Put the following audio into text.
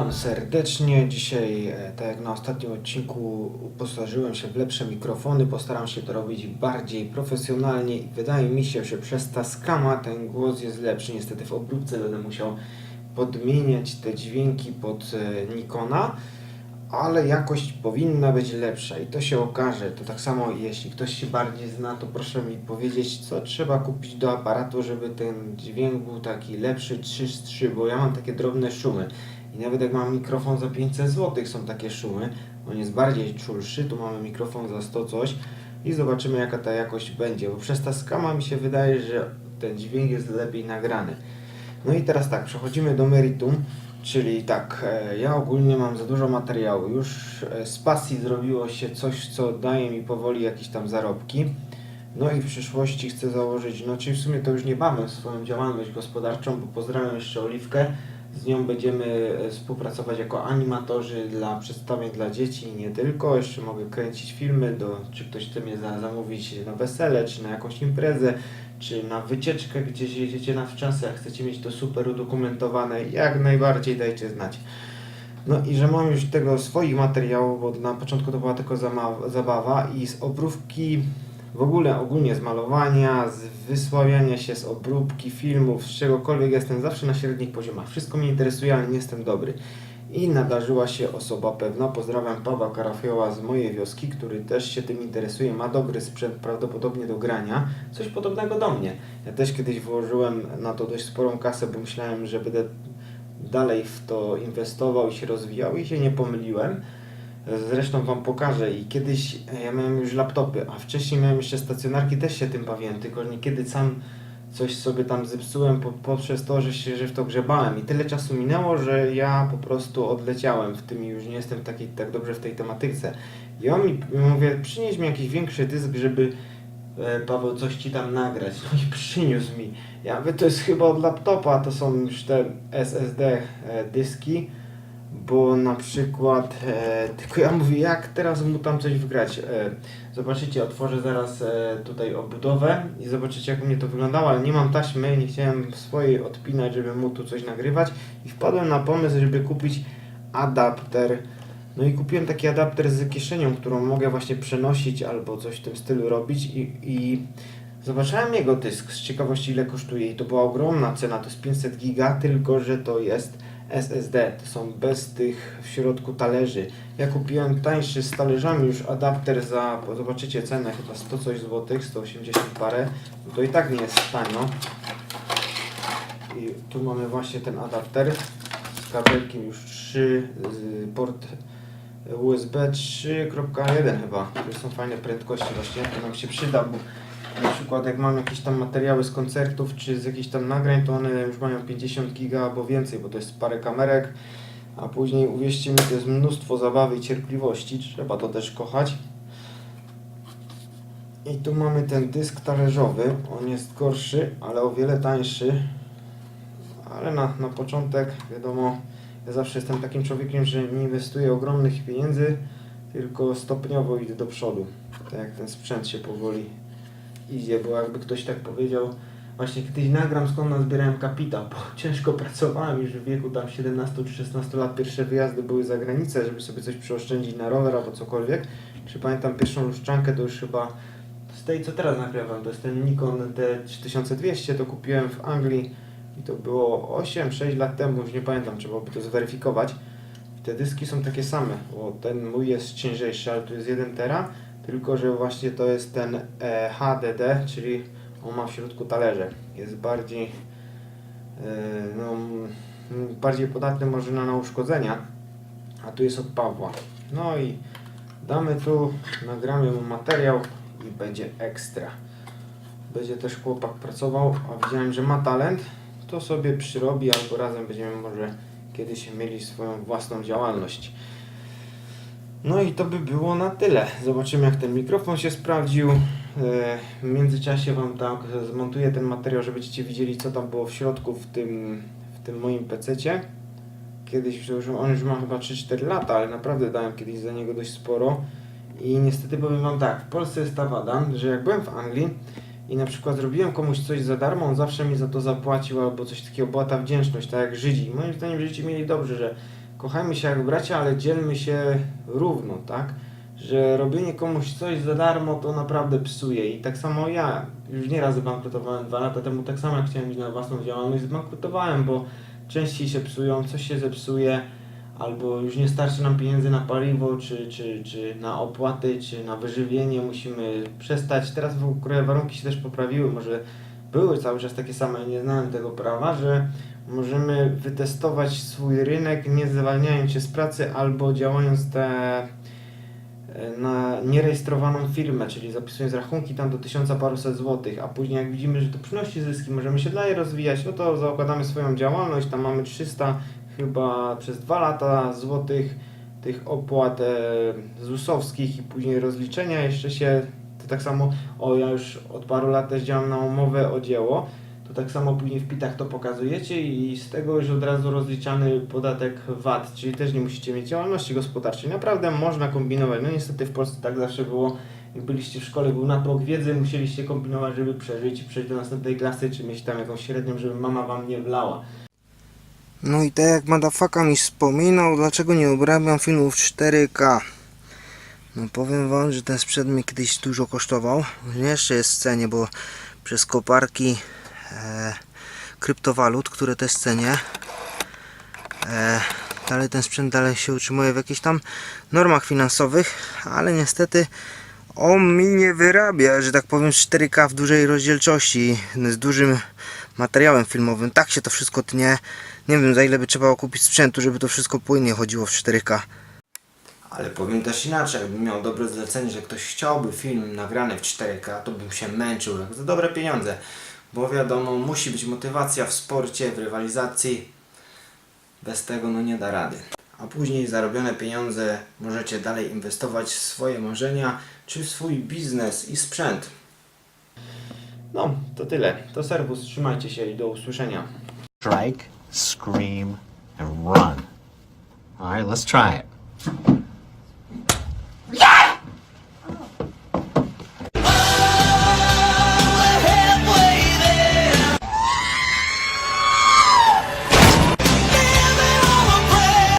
Witam serdecznie. Dzisiaj, e, tak jak na ostatnim odcinku, uposażyłem się w lepsze mikrofony. Postaram się to robić bardziej profesjonalnie wydaje mi się, że przez Tascama ten głos jest lepszy. Niestety w obróbce będę musiał podmieniać te dźwięki pod e, Nikona, ale jakość powinna być lepsza i to się okaże. To tak samo, jeśli ktoś się bardziej zna, to proszę mi powiedzieć, co trzeba kupić do aparatu, żeby ten dźwięk był taki lepszy, czystszy, bo ja mam takie drobne szumy. I nawet jak mam mikrofon za 500 zł są takie szumy, on jest bardziej czulszy, tu mamy mikrofon za 100 coś i zobaczymy jaka ta jakość będzie, bo przez ta skama mi się wydaje, że ten dźwięk jest lepiej nagrany. No i teraz tak, przechodzimy do meritum, czyli tak, e, ja ogólnie mam za dużo materiału, już e, z pasji zrobiło się coś, co daje mi powoli jakieś tam zarobki. No i w przyszłości chcę założyć, no czyli w sumie to już niebawem swoją działalność gospodarczą, bo pozdrawiam jeszcze Oliwkę. Z nią będziemy e, współpracować jako animatorzy dla przedstawień dla dzieci i nie tylko. Jeszcze mogę kręcić filmy, do, czy ktoś chce mnie za, zamówić na wesele, czy na jakąś imprezę, czy na wycieczkę gdzieś jedziecie na wczasy, a chcecie mieć to super udokumentowane, jak najbardziej dajcie znać. No i że mam już tego swoich materiałów, bo na początku to była tylko zabawa i z obrówki w ogóle ogólnie z malowania, z wysławiania się z obróbki filmów, z czegokolwiek jestem zawsze na średnich poziomach. Wszystko mnie interesuje, ale nie jestem dobry. I nadarzyła się osoba pewna, pozdrawiam Pawła Karafioła z mojej wioski, który też się tym interesuje, ma dobry sprzęt prawdopodobnie do grania, coś podobnego do mnie. Ja też kiedyś włożyłem na to dość sporą kasę, bo myślałem, że będę dalej w to inwestował i się rozwijał i się nie pomyliłem. Zresztą Wam pokażę i kiedyś e, ja miałem już laptopy, a wcześniej miałem jeszcze stacjonarki, też się tym bawiłem, tylko niekiedy sam coś sobie tam zepsułem po, poprzez to, że się że w to grzebałem i tyle czasu minęło, że ja po prostu odleciałem w tym i już nie jestem taki, tak dobrze w tej tematyce. I on mi, mówię, przynieś mi jakiś większy dysk, żeby e, Paweł coś Ci tam nagrać. No i przyniósł mi. Ja mówię, to jest chyba od laptopa, to są już te SSD e, dyski, bo na przykład, e, tylko ja mówię, jak teraz mu tam coś wgrać. E, zobaczycie, otworzę zaraz e, tutaj obudowę i zobaczycie jak u mnie to wyglądało, ale nie mam taśmy, nie chciałem swojej odpinać, żeby mu tu coś nagrywać i wpadłem na pomysł, żeby kupić adapter. No i kupiłem taki adapter z kieszenią, którą mogę właśnie przenosić albo coś w tym stylu robić i, i zobaczyłem jego dysk z ciekawości ile kosztuje i to była ogromna cena, to jest 500 giga, tylko że to jest SSD, to są bez tych w środku talerzy. Ja kupiłem tańszy z talerzami już adapter za, zobaczycie cenę, chyba 100 coś złotych, 180 parę, to i tak nie jest tanio. I tu mamy właśnie ten adapter z kabelkiem już 3, z port USB 3.1 chyba. To są fajne prędkości właśnie, to nam się przyda, bo na przykład jak mam jakieś tam materiały z koncertów czy z jakichś tam nagrań, to one już mają 50 giga albo więcej, bo to jest parę kamerek, a później uwierzcie mi, to jest mnóstwo zabawy i cierpliwości, trzeba to też kochać. I tu mamy ten dysk talerzowy, on jest gorszy, ale o wiele tańszy, ale na, na początek wiadomo, ja zawsze jestem takim człowiekiem, że nie inwestuję ogromnych pieniędzy, tylko stopniowo idę do przodu, tak jak ten sprzęt się powoli idzie, bo jakby ktoś tak powiedział, właśnie kiedyś nagram skąd nazbierałem kapitał, bo ciężko pracowałem już w wieku tam 17 czy 16 lat, pierwsze wyjazdy były za granicę, żeby sobie coś przeoszczędzić na rower albo cokolwiek. Czy pamiętam pierwszą luszczankę, to już chyba z tej co teraz nagrywam, to jest ten Nikon D3200, to kupiłem w Anglii i to było 8-6 lat temu, już nie pamiętam, trzeba by to zweryfikować. Te dyski są takie same, bo ten mój jest ciężejszy, ale tu jest 1 tera, tylko że właśnie to jest ten e, HDD, czyli on ma w środku talerze. Jest bardziej e, no, bardziej podatny może na uszkodzenia, a tu jest od Pawła. No i damy tu, nagramy mu materiał i będzie ekstra. Będzie też chłopak pracował, a widziałem, że ma talent, to sobie przyrobi albo razem będziemy może kiedyś mieli swoją własną działalność. No i to by było na tyle. Zobaczymy jak ten mikrofon się sprawdził. E, W międzyczasie Wam tak zmontuję ten materiał, żebyście widzieli co tam było w środku w tym, w tym moim pececie. Kiedyś on już ma chyba 3-4 lata, ale naprawdę dałem kiedyś za niego dość sporo. I niestety powiem Wam tak, w Polsce jest ta wada, że jak byłem w Anglii i na przykład zrobiłem komuś coś za darmo, on zawsze mi za to zapłacił albo coś takiego, była ta wdzięczność, tak jak Żydzi. Moim zdaniem Żydzi mieli dobrze, że kochajmy się jak bracia, ale dzielmy się równo, tak? Że robienie komuś coś za darmo to naprawdę psuje. I tak samo ja już nieraz zbankrutowałem dwa lata temu, tak samo jak chciałem iść na własną działalność, zbankrutowałem, bo częściej się psują, coś się zepsuje, albo już nie starczy nam pieniędzy na paliwo, czy, czy, czy na opłaty, czy na wyżywienie, musimy przestać. Teraz w ogóle warunki się też poprawiły, może były cały czas takie same, nie znałem tego prawa, że możemy wytestować swój rynek, nie zwalniając się z pracy albo działając te e, na nierejestrowaną firmę, czyli zapisując rachunki tam do tysiąca paruset złotych, a później jak widzimy, że to przynosi zyski, możemy się dalej rozwijać, no to zakładamy swoją działalność, tam mamy 300 chyba przez dwa lata złotych tych opłat e, ZUS-owskich i później rozliczenia jeszcze się, tak samo, o ja już od paru lat też działam na umowę o dzieło, to tak samo później w pitach to pokazujecie i z tego już od razu rozliczany podatek VAT, czyli też nie musicie mieć działalności gospodarczej. Naprawdę można kombinować. No niestety w Polsce tak zawsze było. Jak byliście w szkole, był natłok wiedzy, musieliście kombinować, żeby przeżyć i przejść do następnej klasy, czy mieć tam jakąś średnią, żeby mama wam nie wlała. No i tak jak Madafaka mi wspominał, dlaczego nie obrabiam filmów 4K? No powiem wam, że ten sprzęt mi kiedyś dużo kosztował. Jeszcze jest w cenie, bo przez koparki e, kryptowalut, które też cenię. E, dalej ten sprzęt dalej się utrzymuje w jakichś tam normach finansowych, ale niestety on mi nie wyrabia, że tak powiem 4K w dużej rozdzielczości, z dużym materiałem filmowym. Tak się to wszystko tnie. Nie wiem za ile by trzeba kupić sprzętu, żeby to wszystko płynnie chodziło w 4K. Ale powiem też inaczej, jakbym miał dobre zlecenie, że ktoś chciałby film nagrany w 4K, to bym się męczył jak za dobre pieniądze. Bo wiadomo, musi być motywacja w sporcie, w rywalizacji. Bez tego no nie da rady. A później zarobione pieniądze możecie dalej inwestować w swoje marzenia, czy w swój biznes i sprzęt. No, to tyle. To serwus, trzymajcie się i do usłyszenia. strike, scream, and run. All right, let's try it.